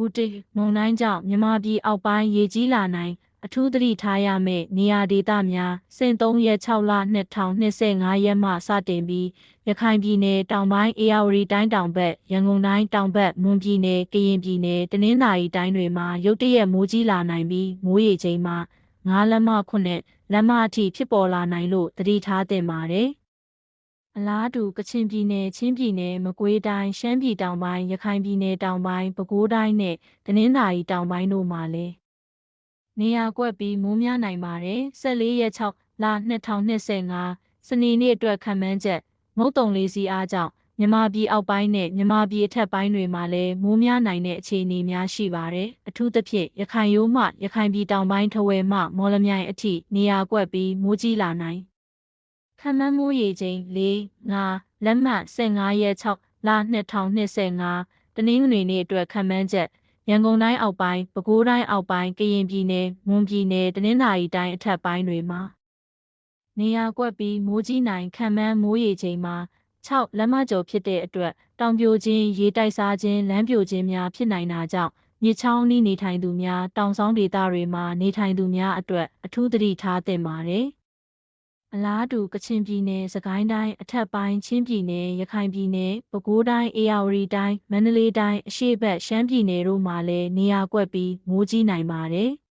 ဘူတိမုန်တိုင်းကြောင့်မြန်မာပြည်အောက်ပိုင်းရေကြီးလာနိုင်အထူးသတိထားရမယ့်နေရာဒေသများစင်3ရက်6လ2025ရက်မှစတင်ပြီးရခိုင်ပြည်နယ်တောင်ပိုင်းအေရဝတီတိုင်းတောင်ဘက်ရန်ကုန်တိုင်းတောင်ဘက်မွန်ပြည်နယ်ကရင်ပြည်နယ်တနင်္သာရီတိုင်းတွေမှာရုတ်တရက်မိုးကြီးလာနိုင်ပြီးမိုးရေချိန်မှာ9လက်မ9လက်မအထိဖြစ်ပေါ်လာနိုင်လို့သတိထားသင့်ပါတယ်။ အလားတူကချင်ပြည်နယ်ချင်းပြည်နယ်မကွေးတိုင်းရှမ်းပြည်တောင်ပိုင်းရခိုင်ပြည်နယ်တောင်ပိုင်းပဲခူးတိုင်းနဲ့တနင်္သာရီတောင်ပိုင်းတို့မှာလည်းနေရာကွက်ပြီးမိုးများနိုင်ပါတယ်14ရက်6လ2025စနေနေ့အတွက်ခံမှန်းချက်မုတ်တုံလေးစီအားကြောင့်မြန်မာပြည်အောက်ပိုင်းနဲ့မြန်မာပြည်အထက်ပိုင်းတွေမှာလည်းမိုးများနိုင်တဲ့အခြေအနေများရှိပါတယ်အထူးသဖြင့်ရခိုင်ရိုးမှရခိုင်ပြည်တောင်ပိုင်းထဝယ်မှမော်လမြိုင်အထိနေရာကွက်ပြီးမိုးကြီးလာနိုင် ခန့်မှန်းမိုးရေချိန်၄၅လက်မှတ်15ရက်6လ2025တနင်္ဂနွေနေ့အတွက်ခန့်မှန်းချက်ရန်ကုန်တိုင်းအောက်ပိုင်းပဲခူးတိုင်းအောက်ပိုင်းကရင်ပြည်နယ်မွန်ပြည်နယ်တနင်္သာရီတိုင်းအထက်ပိုင်းတွေမှာနေရာကွက်ပြီးမိုးကြီးနိုင်ခန့်မှန်းမိုးရေချိန်မှာ6လက်မကျော်ဖြစ်တဲ့အတွက်တောင်ပြိုခြင်းရေတိုက်စားခြင်းလမ်းပြိုခြင်းများဖြစ်နိုင်တာကြောင့်မြေချောင်းအနီးနေထိုင်သူများတောင်ဆောင်ဒေသတွေမှာနေထိုင်သူများအတွက်အထူးသတိထားသင့်ပါတယ်။ အလားတူကချင်ပြည်နယ်၊စကိုင်းတိုင်းအထက်ပိုင်းချင်းပြည်နယ်၊ရခိုင်ပြည်နယ်၊ပဲခူးတိုင်း၊အေရဝတီတိုင်း၊မန္တလေးတိုင်းအရှေ့ဘက်ရှမ်းပြည်နယ်တို့မှာလည်းနေရာကွက်ပြီးမိုးကြီးနိုင်ပါတယ်။